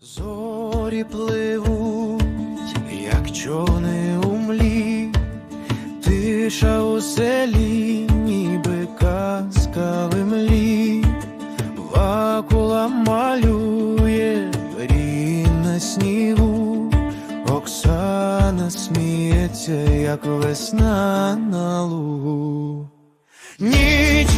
Зорі пливуть, як човни у млі, тиша у селі, ніби казка в млі, вакула малює мрії на снігу, Оксана сміється, як весна на лугу. Ніч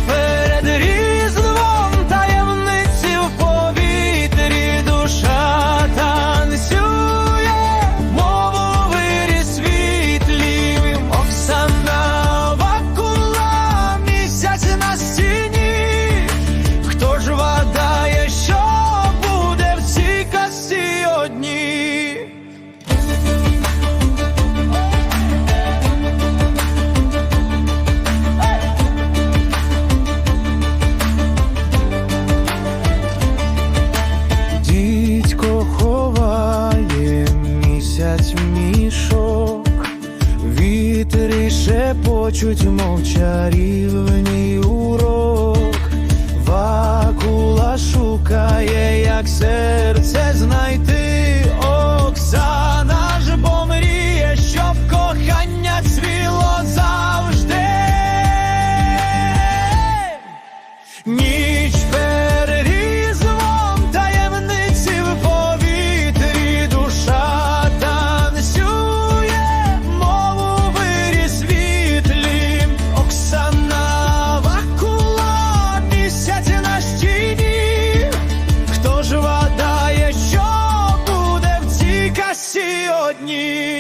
мішок, вітри шепочуть, мов чарівний урок, вакула шукає, як серце знайти. Оксана ж бо мріє, щоб кохання цвіло завжди. сьогодні.